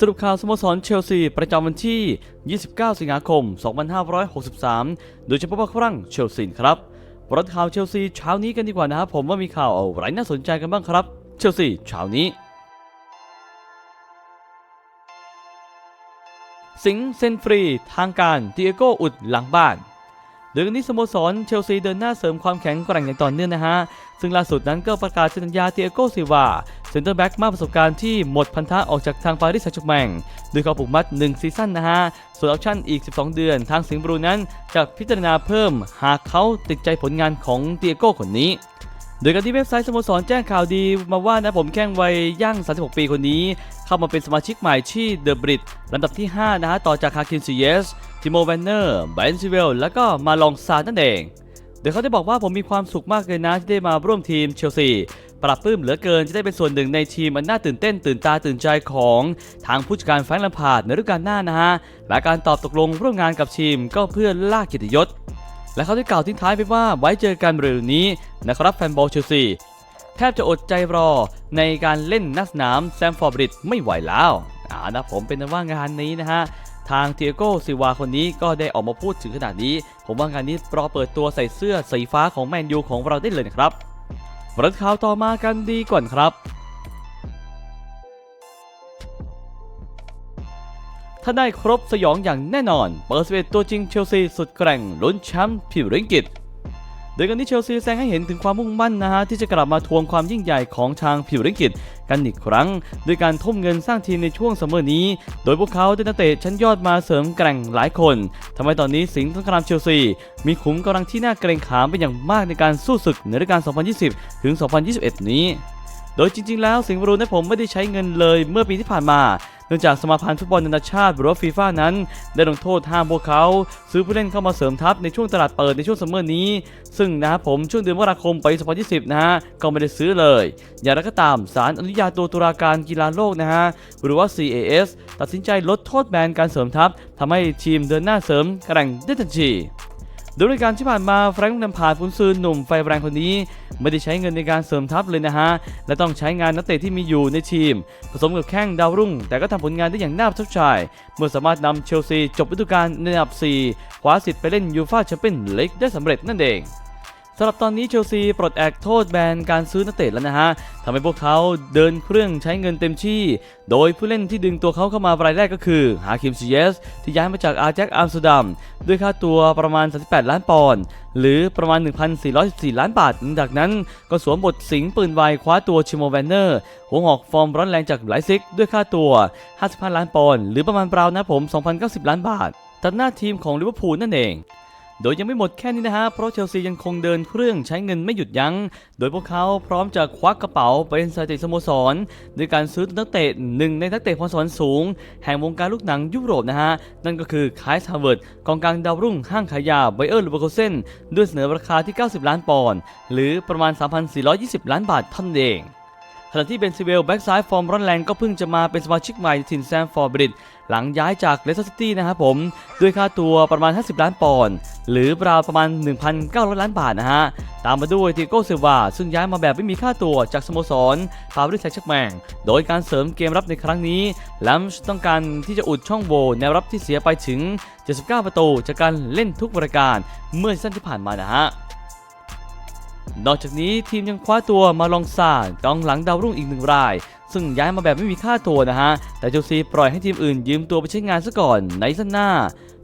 สรุปข่าวสโมสรเชลซี ประจำวันที่ 29 สิงหาคม 2563 โดยเฉพาะครั้งเชลซีครับปรดข่าวเชลซีเช้านี้กันดีกว่านะครับผมว่ามีข่าวอะไรน่าสนใจกันบ้างครับ เชลซีเช้านี้ สิงเซนฟรี ทางการดิเอโกอุดหลังบ้าน โดยกันนี้สโมสรเชลซีเดินหน้าเสริมความแข็งแกร่งอย่างต่อเนื่องนะฮะ ซึ่งล่าสุดนั้นก็ประกาศเซ็นสัญญาดิเอโกซิวาเซนเตอร์แบ็กมากประสบการณ์ที่หมดพันธะออกจากทางปารีสแซงต์แชร์แมงโดยเขาผูกมัด 1 ซีซั่นนะฮะ ส่วนออปชั่นอีก 12 เดือน ทางสิงห์บรูนั้นจะพิจารณาเพิ่ม หากเขาติดใจผลงานของดิเอโกคนนี้โดยการที่เว็บไซต์สโมสรแจ้งข่าวดีมาว่านะผมแข้งวัยย่าง 36 ปีคนนี้ เข้ามาเป็นสมาชิกใหม่ที่เดอะบริดลำดับที่ 5 นะฮะ ต่อจากฮาคินซีเยส ทิโมแวนเนอร์ไบนซิเวลแล้วก็มาลองซานนั่นเองโดยเขาได้บอกว่าผมมีความสุขมากเลยนะที่ได้มาร่วมทีมเชลซีปรับปลื้มเหลือเกินที่ได้เป็นส่วนหนึ่งในทีมอันน่าตื่นเต้นตื่นตาตื่นใจของทางผู้จัดการแฟรงค์ลัมพาร์ดในฤดูกาลหน้านะฮะและการตอบตกลงร่วมงานกับทีมก็เพื่อล่าเกียรติยศ และเขาได้กล่าวทิ้งท้ายไปว่าไว้เจอกันเร็วนี้นะครับแฟนบอลเชลซีแทบจะอดใจรอในการเล่นนักสนามแซมฟอร์บริดไม่ไหวแล้วอ่านะผมเป็นว่างานนี้นะฮะ ทางเทียโกซิวาคนนี้ก็ได้ออกมาพูดถึงขนาดนี้ ผมว่างานนี้รอเปิดตัวใส่เสื้อสีฟ้าของแมนยูของเราได้เลยนะครับมาดูข่าวต่อมากันดีก่อนครับถ้าได้ครบสยองอย่างแน่นอน เปิดสเวตตัวจริงเชลซีสุดแกร่งลุ้นแชมป์พรีเมียร์ลีกอังกิต โดยการที่เชลซีแสดงให้เห็นถึงความมุ่งมั่นนะฮะที่จะกลับมาทวงความยิ่งใหญ่ของทางผิวริงกิตกันอีกครั้งโดยการทุ่มเงินสร้างทีมในช่วงซัมเมอร์นี้ โดยพวกเขาได้นักเตะชั้นยอดมาเสริมแกร่งหลายคนทำให้ตอนนี้สิงห์สงครามเชลซี มีขุมกำลังที่น่าเกรงขามเป็นอย่างมากในการสู้ศึกในฤดูกาล 2020 ถึง 2021 นี้ โดยจริง ๆ แล้วสิงห์บรูนั้นผมไม่ได้ใช้เงินเลยเมื่อปีที่ผ่านมา เนื่องจากสมาพันธ์ฟุตบอลนานาชาติหรือว่าฟีฟ่านั้น ได้ลงโทษห้ามพวกเขา ซื้อผู้เล่นเข้ามาเสริมทัพในช่วงตลาดเปิดในช่วงซัมเมอร์นี้ ซึ่งนะครับผมช่วงเดือนมกราคมปี2020 นะฮะก็ไม่ได้ซื้อเลย อย่างไรก็ตามศาลอนุญาโตตุลาการกีฬาโลกนะฮะหรือว่า CAS ตัดสินใจลดโทษแบนการเสริมทัพทำให้ทีมเดินหน้าเสริมแกร่งได้ทันที โดยในการที่ผ่านมาแฟรงค์นำพาดฟุนซือหนุ่มไฟแรงคนนี้ ไม่ได้ใช้เงินในการเสริมทัพเลยนะฮะ และต้องใช้งานนักเตะที่มีอยู่ในทีม ผสมกับแข้งดาวรุ่ง แต่ก็ทำผลงานได้อย่างน่าประทับใจเมื่อสามารถนำเชลซีจบฤดูกาลในอันดับ 4 คว้าสิทธิ์ไปเล่นยูฟ่าแชมเปี้ยนลีกได้สำเร็จนั่นเอง สำหรับตอนนี้เชลซีปลดแอกโทษแบนการซื้อนักเตะแล้วนะฮะทำให้พวกเขาเดินเครื่องใช้เงินเต็มที่ โดยผู้เล่นที่ดึงตัวเขาเข้ามารายแรกก็คือฮาคิมซีเยสที่ย้ายมาจากอาร์แจ็คอัมสเตอร์ดัมด้วยค่าตัวประมาณ 38 ล้านปอนด์หรือประมาณ 1,414 ล้านบาท จากนั้นก็สวมบทสิงปืนไวคว้าตัวชิโมแวนเนอร์ หัวหอกฟอร์มร้อนแรงจากไลซิก ด้วยค่าตัว 55 ล้านปอนด์หรือประมาณรานะผม 2,090 ล้านบาทตัดหน้าทีมของลิเวอร์พูลนั่นเอง โดยยังไม่หมดแค่นี้นะฮะ เพราะเชลซียังคงเดินเครื่องใช้เงินไม่หยุดยัง้ง โดยพวกเขาพร้อมจะควักกระเป๋าเป็นสถิติสโมสรด้วยการซื้อนักเตะหนึ่งในนักเตะพรสวรรค์สูง แห่งวงการลูกหนังยุโรปนะฮะ นั่นก็คือคายส์ฮาร์เวิร์ดกองกลางดาวรุ่งห้างขายยาไบเออร์ลูเบอร์โคเซนด้วยเสนอราคาที่ 90 ล้านปอนด์หรือประมาณ 3,420 ล้านบาทท่านเอง ขณะที่เบนซิเวลแบ็กซ้ายฟอร์มร้อนแรงก็เพิ่งจะมาเป็นสมาชิกใหม่ในทีมแซมฟอร์บริดหลังย้ายจากเลสเตอร์ซิตี้นะครับผม ด้วยค่าตัวประมาณ 50 ล้านปอนด์หรือราวประมาณ 1,900 ล้านบาทนะฮะ ตามมาด้วยทิโก้ซิลวาซึ่งย้ายมาแบบไม่มีค่าตัวจากสโมสรปาริสแซงต์แชร์แมงโดยการเสริมเกมรับในครั้งนี้แลมช์ต้องการที่จะอุดช่องโหว่แนวรับที่เสียไปถึง 79 ประตูจากการเล่นทุกรายการเมื่อซีซั่นที่ผ่านมานะฮะ นอกจากนี้ทีมยังคว้าตัวมาลองซากองหลังดาวรุ่งอีกหนึ่งราย ซึ่งย้ายมาแบบไม่มีค่าตัวนะฮะ แต่เชลซีปล่อยให้ทีมอื่นยืมตัวไปใช้งานซะก่อนในสั้นหน้า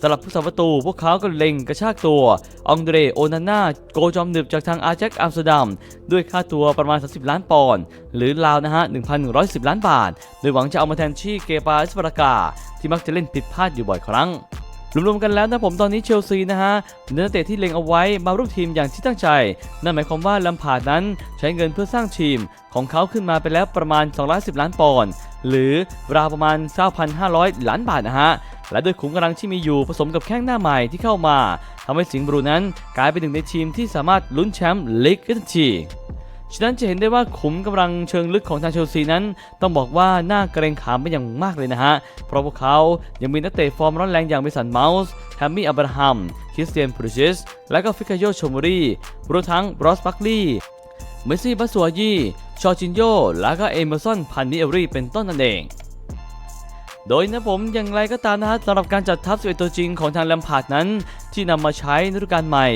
สำหรับผู้สาประตู พวกเขาก็เล็งกระชากตัว องเดรโอนาน่าโกจอมหนึบจากทางอาร์แจ็คอัมสเตอร์ดัม ด้วยค่าตัวประมาณ 30 ล้านปอนด์หรือราวนะฮะ 1,110 ล้านบาท โดยหวังจะเอามาแทนที่เกปาสปารากา ที่มักจะเล่นผิดพลาดอยู่บ่อยครั้ง รวมๆกันแล้วนะผมตอนนี้เชลซีนะฮะมีนักเตะที่เล็งเอาไว้มาร่วมทีมอย่างที่ตั้งใจ นั่นหมายความว่าลัมพาร์ดนั้นใช้เงินเพื่อสร้างทีมของเขาขึ้นมาไปแล้วประมาณ 210 ล้านปอนด์หรือราวประมาณ 9,500 ล้านบาทนะฮะและโดยขุมกำลังที่มีอยู่ผสมกับแข้งหน้าใหม่ที่เข้ามาทำให้สิงห์บรูนั้นกลายเป็นหนึ่งในทีมที่สามารถลุ้นแชมป์ลีกได้ทันที ฉะนั้นจะเห็นได้ว่าขุมกำลังเชิงลึกของทางเชลซีนั้น ต้องบอกว่าน่าเกรงขามเป็นอย่างมากเลยนะฮะ เพราะพวกเขายังมีนักเตะฟอร์มร้อนแรงอย่างเมสันเมาส์แฮมมี่อับราฮัมคริสเตียนพรูซิสและก็ฟิกาโยชมอรีรวมทั้งบรอสบัคลีเมสซี่บัสซัวยีชอจินโยและก็เอเมอร์สันพันนิเอรีเป็นต้นนั่นเองโดยนะผมอย่างไรก็ตามนะฮะสำหรับการจัดทัพ11ตัวจริงของทางแลมพาร์ดนั้น ที่นำมาใช้ในฤดูกาลใหม่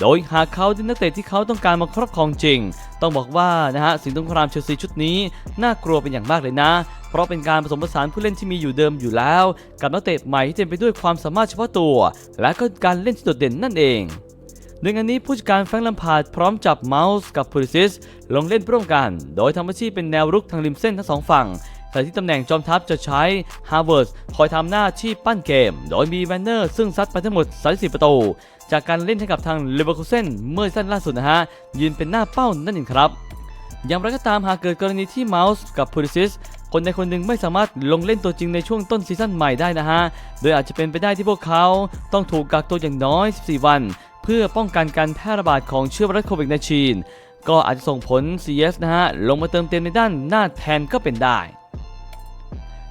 โดยหากเขาได้นักเตะที่เขาต้องการมาครอบครองจริง ต้องบอกว่านะฮะสิงห์สงครามเชลซีชุดนี้น่ากลัวเป็นอย่างมากเลยนะ เพราะเป็นการผสมผสานผู้เล่นที่มีอยู่เดิมอยู่แล้ว กับนักเตะใหม่ที่เต็มไปด้วยความสามารถเฉพาะตัว และก็การเล่นที่โดดเด่นนั่นเองในงานนี้ผู้จัดการแฟรงค์ลัมพาร์ดพร้อมจับเมาส์กับพูลิซิสลงเล่นร่วมกัน โดยทำหน้าที่เป็นแนวรุกทางริมเส้นทั้งสองฝั่ง แต่ที่ตำแหน่งจอมทัพจะใช้ฮาร์ v วิร์สคอยทำหน้าที่ปั้นเกม โดยมีแวนเนอร์ซึ่งซัดไปทั้งหมด34ประตู จากการเล่นให้กับทางเลเวอร์คูเซนเมื่อสั้นล่าสุดนะฮะ ยืนเป็นหน้าเป้านั่นเองครับ อย่างไรก็ตามหากเกิดกรณีที่เมาส์กับพูลิซิสคนใดคนหนึ่งไม่สามารถลงเล่นตัวจริงในช่วงต้นซีซั่นใหม่ได้นะฮะ โดยอาจจะเป็นไปได้ที่พวกเขาต้องถูกกักตัวอย่างน้อย 14 วัน เพื่อป้องกันการแพร่ระบาดของเชื้อไวรัสโควิด -19 ก็อาจจะส่งผล CS นะฮะ ลงมาเติมเต็มในด้านหน้าแทนก็เป็นได้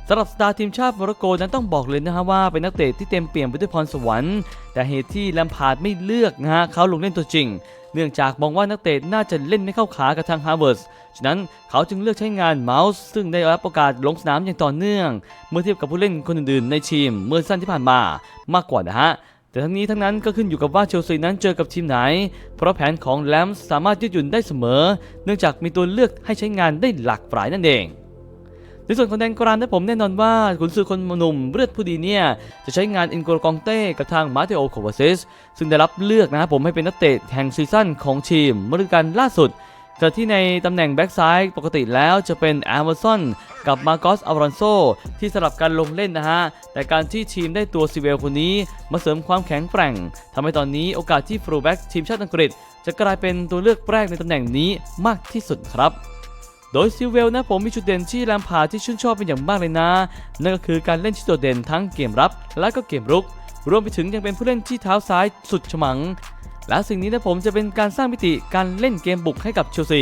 สำหรับสตาร์ทีมชาติโมร็อกโกนั้นต้องบอกเลยนะฮะว่าเป็นนักเตะที่เต็มเปี่ยมไปด้วยพรสวรรค์แต่เหตุที่แลมพาร์ดไม่เลือกนะฮะเขาลงเล่นตัวจริง เนื่องจากมองว่านักเตะน่าจะเล่นไม่เข้าขากับทางฮาร์ v วิร์สฉะนั้นเขาจึงเลือกใช้งานเมาส์ซึ่งได้รับโอกาสลงสนามอย่างต่อเนื่อง เมื่อเทียบกับผู้เล่นคนอื่นๆในทีมเมื่อสั้นที่ผ่านมามากกว่านะฮะแต่ทั้งนี้ทั้งนั้นก็ขึ้นอยู่กับว่าเชลซีนั้นเจอกับทีมไหน เพราะแผนของแลมส์สามารถยืดหยุ่นได้เสมอ เนื่องจากมีตัวเลือกให้ใช้งานได้หลากหลายนั่นเอง ในส่วนของแดนกรานนะผมแน่นอนว่าขุนซือคนหนุ่มเลือดผู้ดีเนี่ยจะใช้งานอินโกรกองเต้กับทางมาเตโอโควาซิสซึ่งได้รับเลือกนะครับผมให้เป็นนักเตะแห่งซีซั่นของทีมเมื่อฤดูกาลล่าสุดขณะที่ในตำแหน่งแบ็กซ้ายปกติแล้วจะเป็นแอมเวอร์ซอนกับมาโกสอารอนโซที่สลับกันลงเล่นนะฮะ แต่การที่ทีมได้ตัวซิเวลคนนี้มาเสริมความแข็งแกร่งทำให้ตอนนี้โอกาสที่ฟรูแบ็กทีมชาติอังกฤษ จะกลายเป็นตัวเลือกแรกในตำแหน่งนี้มากที่สุดครับ โดยซิเวลนะผมมีจุดเด่นที่แลมพาร์ที่ชื่นชอบเป็นอย่างมากเลยนะ นั่นก็คือการเล่นที่โดดเด่นทั้งเกมรับ และก็เกมรุก รวมไปถึงยังเป็นผู้เล่นที่เท้าซ้ายสุดฉมัง และสิ่งนี้นะผมจะเป็นการสร้างมิติการเล่นเกมบุกให้กับเชลซี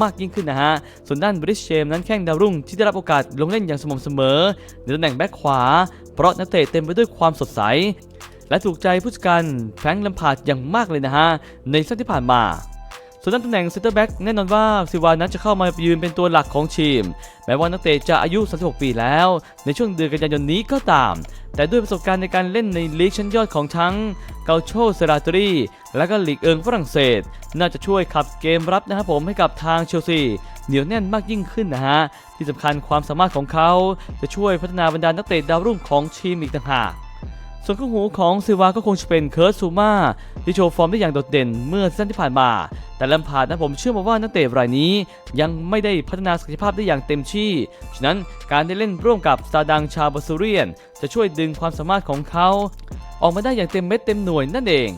มากยิ่งขึ้นนะฮะ ส่วนด้านบริชเชมนั้นแข้งดาวรุ่งที่ได้รับโอกาสลงเล่นอย่างสม่ำเสมอในตำแหน่งแบ็คขวา เพราะนักเตะเต็มไปด้วยความสดใส และถูกใจผู้จัดการแฟรงค์ลมพาร์ดอย่างมากเลยนะฮะในซีซั่นที่ผ่านมา ส่วนด้านตำแหน่งเซนเตอร์แบ็กแน่นอนว่าซิวานั้นจะเข้ามายืนเป็นตัวหลักของทีม แม้ว่านักเตะจะอายุ 36 ปีแล้ว ในช่วงเดือนกันยายนนี้ก็ตาม แต่ด้วยประสบการณ์ในการเล่นในลีกชั้นยอดของทั้งเกาโชเซราตรี และก็ลีกเอิงฝรั่งเศส น่าจะช่วยขับเกมรับนะครับผมให้กับทางเชลซีเหนียวแน่นมากยิ่งขึ้นนะฮะ ที่สำคัญความสามารถของเขาจะช่วยพัฒนาบรรดานักเตะดาวรุ่งของทีมอีกต่างหาก ส่วนคู่หูของซิวาก็คงจะเป็นเคิร์ตซูมาที่โชว์ฟอร์มได้อย่างโดดเด่นเมื่อซั่นที่ผ่านมา แต่แลมพาร์ดนะผมเชื่อมาว่านักเตะรายนี้ ยังไม่ได้พัฒนาศักยภาพได้อย่างเต็มที่ ฉะนั้นการได้เล่นร่วมกับซาดังชาบาซูเรียน จะช่วยดึงความสามารถของเขา ออกมาได้อย่างเต็มเม็ดเต็มหน่วยนั่นเอง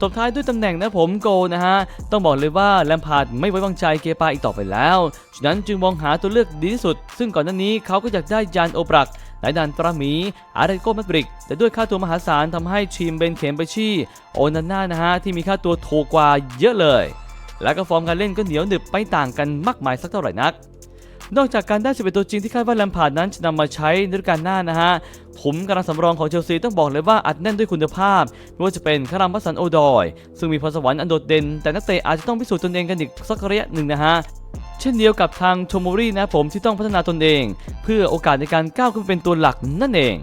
ตบท้ายด้วยตำแหน่งนะผมโกนะฮะ ต้องบอกเลยว่าแลมพาร์ดไม่ไว้วางใจเกปาอีกต่อไปแล้ว ฉะนั้นจึงมองหาตัวเลือกดีที่สุด ซึ่งก่อนหน้านี้เขาก็อยากได้ยานโอบรัก นายดันตราหมีอาร์เรโกมาดริกแต่ด้วยค่าตัวมหาศาลทำให้ทีมเบนเข็มไปชี่โอนาน่านะฮะที่มีค่าตัวถูกกว่าเยอะเลย และก็ฟอร์มการเล่นก็เหนียวหนึบไปต่างกันมากมายสักเท่าไหร่นักนอกจากการได้ 11 ตัวจริงที่คาดว่าแลมพาร์ดนั้นจะนำมาใช้ในฤดูกาลหน้านะฮะขุมกำลังสำรองของเชลซีต้องบอกเลยว่าอัดแน่นด้วยคุณภาพ ไม่ว่าจะเป็นคารามพัสสันโอดอย ซึ่งมีพรสวรรค์อันโดดเด่น แต่นักเตะอาจจะต้องพิสูจน์ตนเองกันอีกสักระยะหนึ่งนะฮะ เช่นเดียวกับทางโชมูรีนะผมที่ต้องพัฒนาตนเอง เพื่อโอกาสในการก้าวขึ้นเป็นตัวหลักนั่นเอง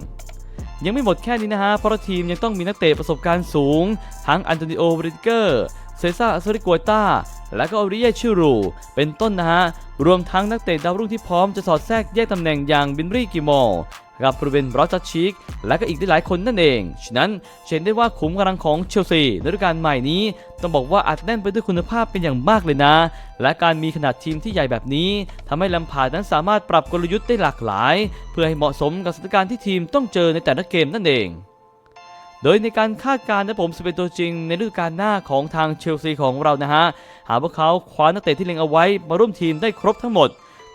ยังไม่หมดแค่นี้นะฮะ เพราะทีมยังต้องมีนักเตะประสบการณ์สูง ทั้งอันโตนิโอบริเกอร์เซซ่าอัสริกัวต้า และก็อริเยชิรู เป็นต้นนะฮะ รวมทั้งนักเตะดาวรุ่งที่พร้อมจะสอดแทรกแยกตำแหน่งอย่างบินรีกิมอล กับบริเวณบรอสจัชิก และก็อีกหลายคนนั่นเอง ฉะนั้นเห็นได้ว่าขุมกำลังของเชลซีในฤดูกาลใหม่นี้ ต้องบอกว่าอัดแน่นไปด้วยคุณภาพเป็นอย่างมากเลยนะ และการมีขนาดทีมที่ใหญ่แบบนี้ทำให้ลมพาดนั้นสามารถปรับกลยุทธ์ได้หลากหลาย เพื่อให้เหมาะสมกับสถานการณ์ที่ทีมต้องเจอในแต่ละเกมนั่นเองโดยในการคาดการณ์นะผมสเปนตัวจริงในฤดูกาลหน้าของทางเชลซีของเรานะฮะ หากพวกเขาคว้านักเตะที่เล็งเอาไว้มาร่วมทีมได้ครบทั้งหมด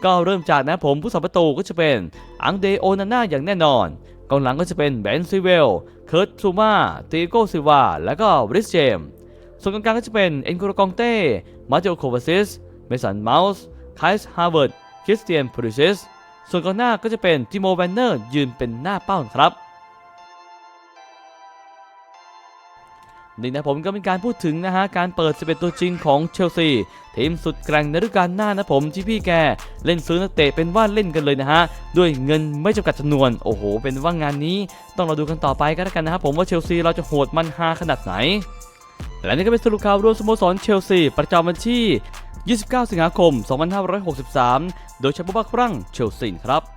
ก็เริ่มจากนะผมผู้สัมประตูก็จะเป็นอังเดโอนาน่าอย่างแน่นอนกองหลังก็จะเป็นแบนซิเวล เคิร์ตซูมาติโกซิวา และก็ริสเจม ส่วนกลางก็จะเป็นเอ็นโกรกองเต้ มาเจโอโควาซิส เมสันเมาส์ไคส์ฮาร์เวิร์ด คริสเตียนพูริซิส ส่วนกองหน้าก็จะเป็นติโมแวนเนอร์ยืนเป็นหน้าเป้าครับ นี่นะผมก็เป็นการพูดถึงนะฮะการเปิด 11 ตัวจริงของเชลซีทีมสุดแกร่งในฤดูกาลหน้านะผมที่พี่แกเล่นซื้อนักเตะเป็นว่าเล่นกันเลยนะฮะด้วยเงินไม่จำกัดจำนวนโอ้โห เป็นว่างานนี้ต้องเราดูกันต่อไปก็แล้วกันนะครับผมว่าเชลซีเราจะโหดมันฮาขนาดไหนและนี่ก็เป็นสรุปข่าวรวมสโมสรเชลซีประจำวันที่ 29 สิงหาคม 2563 โดยเฉพาะบักฟรังเชลซีครับ